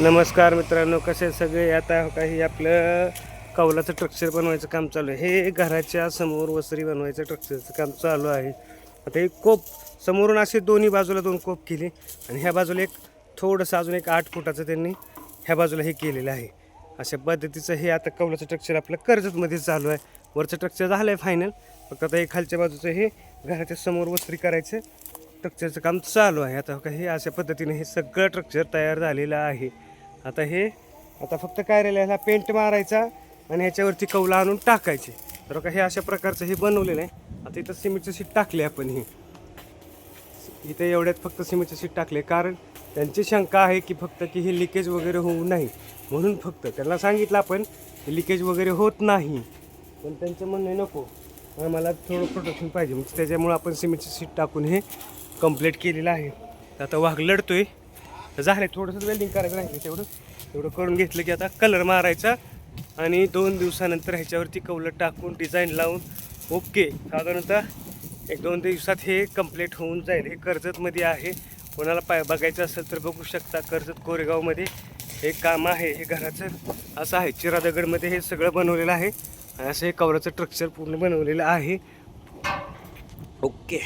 नमस्कार मित्रांनो कसे सगळे? आता काही आपलं कौलाचं स्ट्रक्चर बनवायचं काम चालू आहे. हे घराच्या समोर वसरी बनवायचं स्ट्रक्चरचं काम चालू आहे. आता एक कोप समोरून असे दोन्ही बाजूला दोन कोप केले आणि ह्या बाजूला एक थोडंसं अजून एक आठ फुटाचं त्यांनी ह्या बाजूला हे केलेलं आहे. अशा पद्धतीचं हे आता कौलाचं स्ट्रक्चर आपलं कर्जतमध्ये चालू आहे. वरचं स्ट्रक्चर झालं आहे फायनल फक्त आता हे खालच्या बाजूचं हे घराच्या समोर वसरी करायचं. स्ट्रक्चरचं काम चालू आहे. आता का हे अशा पद्धतीने हे सगळं स्ट्रक्चर तयार झालेलं आहे. आता हे आता फक्त काय राहिलं ह्याला पेंट मारायचा आणि ह्याच्यावरती कौला आणून टाकायचे. तर का हे अशा प्रकारचं हे बनवलेलं आहे. आता इथं सिमेंटचं सीट टाकले आपण हे. इथे एवढ्यात फक्त सिमेंटचं सीट टाकले कारण त्यांची शंका आहे की फक्त की हे लिकेज वगैरे होऊ नाही म्हणून फक्त त्यांना सांगितलं आपण लिकेज वगैरे होत नाही. पण त्यांचं म्हणणं नको. आम्हाला थोडं प्रोटेक्शन पाहिजे. म्हणजे त्याच्यामुळं आपण सिमेंटचं सीट टाकून हे कंप्लीट केलेलं आहे. तर आता वाघ लढतोय. आहे झालं थोडंसं वेल्डिंग करायचं नाही तेवढं? तेवढं करून घेतलं की आता कलर मारायचा आणि दोन दिवसानंतर ह्याच्यावरती कवलं टाकून डिझाईन लावून ओके साधारणतः एक दोन दिवसात हे कंप्लीट होऊन जाईल. हे कर्जतमध्ये आहे. कोणाला पाय बघायचं असेल तर बघू शकता. कर्जत कोरेगावमध्ये हे काम आहे. हे घराचं असं आहे. चिरादगडमध्ये हे सगळं बनवलेलं आहे. आणि असं हे कवराचं स्ट्रक्चर पूर्ण बनवलेलं आहे. ओके